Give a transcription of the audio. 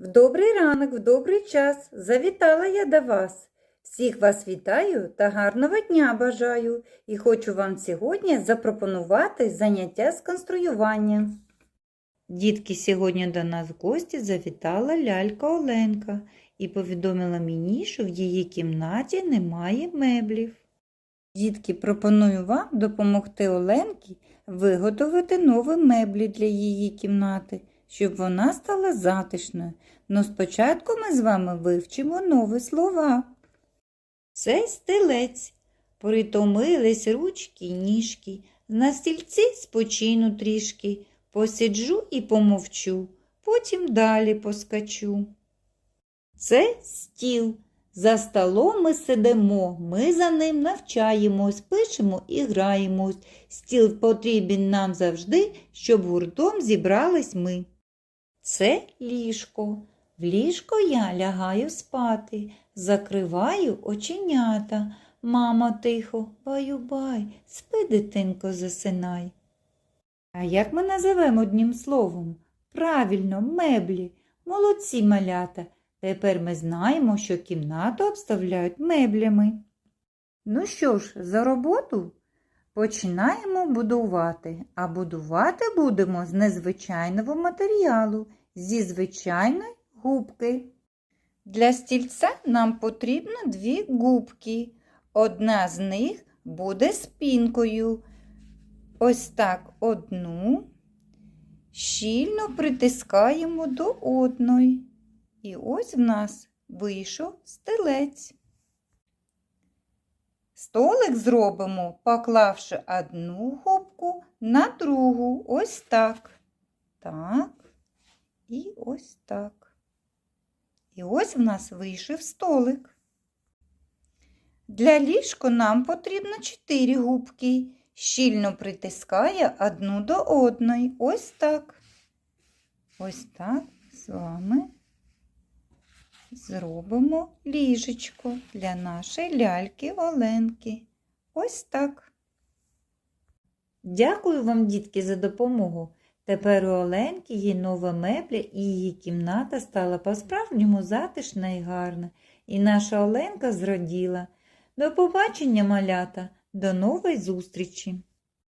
В добрий ранок, в добрий час завітала я до вас. Всіх вас вітаю та гарного дня бажаю і хочу вам сьогодні запропонувати заняття з конструювання. Дітки, сьогодні до нас в гості завітала лялька Оленка і повідомила мені, що в її кімнаті немає меблів. Дітки, пропоную вам допомогти Оленці виготовити нові меблі для її кімнати, щоб вона стала затишною. Но спочатку ми з вами вивчимо нові слова. Це стілець. Притомились ручки й ніжки. На стільці спочину трішки. Посиджу і помовчу, потім далі поскачу. Це стіл. За столом ми сидимо, ми за ним навчаємось, пишемо і граємось. Стіл потрібен нам завжди, щоб гуртом зібрались ми. Це ліжко. В ліжко я лягаю спати, закриваю оченята. Мама тихо, баю-бай, спи, дитинко, засинай. А як ми називемо одним словом? Правильно, меблі. Молодці малята. Тепер ми знаємо, що кімнату обставляють меблями. Ну що ж, за роботу починаємо будувати, а будувати будемо з незвичайного матеріалу, зі звичайної губки. Для стільця нам потрібно дві губки. Одна з них буде спінкою. Ось так одну щільно притискаємо до одної. І ось в нас вийшов стелець. Столик зробимо, поклавши одну губку на другу. Ось так. Так. І ось так. І ось в нас вийшов столик. Для ліжка нам потрібно 4 губки. Щільно притискає одну до одної. Ось так. Ось так з вами зробимо ліжечко для нашої ляльки Оленки. Ось так. Дякую вам, дітки, за допомогу. Тепер у Оленки є нова мебля і її кімната стала по-справжньому затишна і гарна. І наша Оленка зраділа. До побачення, малята, до нової зустрічі!